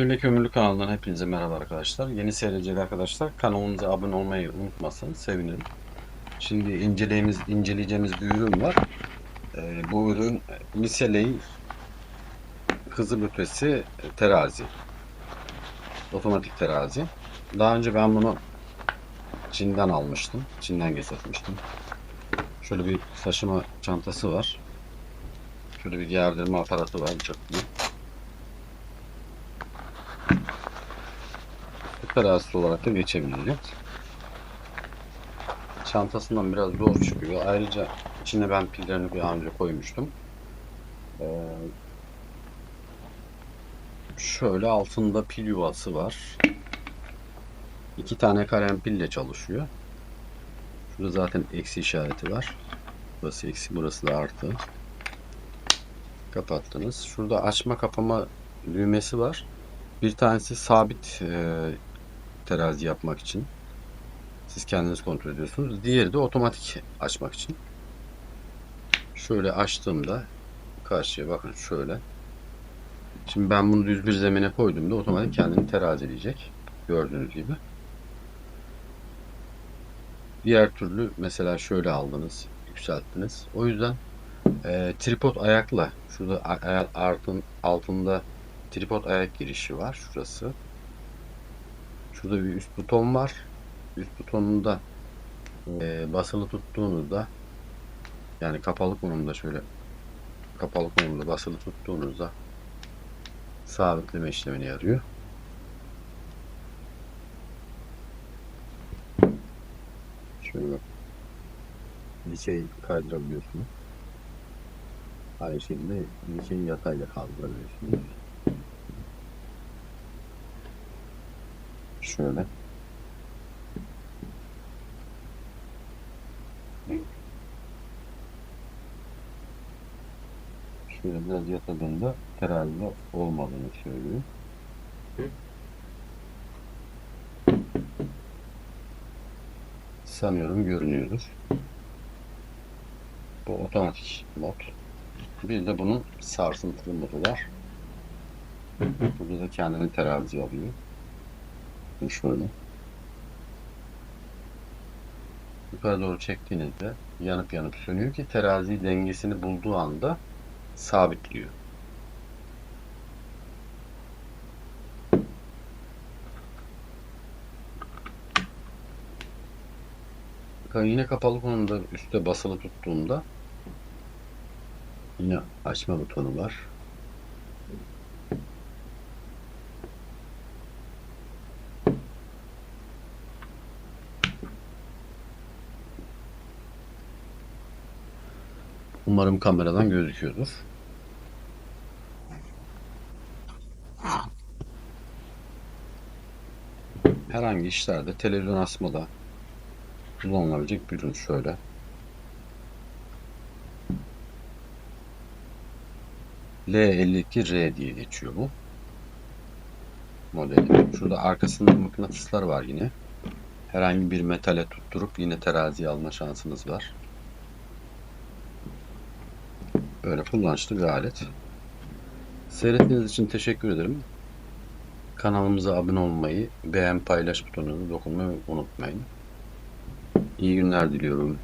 Atölye Kömürlü kanalından hepinize merhaba arkadaşlar. Yeni seyredecek arkadaşlar kanalımıza abone olmayı unutmazsanız sevinirim. Şimdi inceleyimiz, inceleyeceğimiz bir ürün var. Ee, bu ürün Miseley hızı ötesi terazi. Otomatik terazi. Daha önce ben bunu Çin'den almıştım. Çin'den getirmiştim. Şöyle bir taşıma çantası var. Şöyle bir gerdirme aparatı var. Çok iyi. Terazisi olarak da geçebilecek. Çantasından biraz zor çıkıyor. Ayrıca içine ben pillerini bir önce koymuştum. Ee, şöyle altında pil yuvası var. İki tane kalem pille çalışıyor. Şurada zaten eksi işareti var. Burası eksi, burası da artı. Kapattınız. Şurada açma kapama düğmesi var. Bir tanesi sabit e, terazi yapmak için. Siz kendiniz kontrol ediyorsunuz. Diğeri de otomatik açmak için. Şöyle açtığımda karşıya bakın şöyle. Şimdi ben bunu düz bir zemine koyduğumda otomatik kendini terazileyecek. Gördüğünüz gibi. Diğer türlü mesela şöyle aldınız, yükselttiniz. O yüzden e, tripod ayakla şurada altın, altında tripod ayak girişi var şurası. Şurada bir üst buton var. Üst butonunda e, basılı tuttuğunuzda yani kapalı konumda şöyle kapalı konumda basılı tuttuğunuzda sabitleme işlemini yarıyor. Şöyle bak. Şey kaydırabiliyorsunuz. Aynı şekilde bir şeyi yatayla kaldırabiliyorsunuz. Şöyle. Şöyle biraz yatadığında terazide olmadığını söylüyor. Sanıyorum görünüyordur. Bu otomatik mod. Bir de bunun sarsıntılı modu var. Burada da kendini terazi alıyor. Şöyle. Yukarı doğru çektiğinizde yanıp yanıp sönüyor ki terazi dengesini bulduğu anda sabitliyor. Bakın Yine kapalı konumda üstte basılı tuttuğumda yine açma butonu var. Umarım kameradan gözüküyordur. Herhangi işlerde televizyon asmada kullanılabilecek bir ürün şöyle. L52R diye geçiyor bu modeli. Şurada arkasında mıknatıslar var yine. Herhangi bir metale tutturup yine teraziye alma şansınız var. Böyle kullanışlı bir alet. Seyrettiğiniz için teşekkür ederim. Kanalımıza abone olmayı, beğen paylaş butonuna dokunmayı unutmayın. İyi günler diliyorum.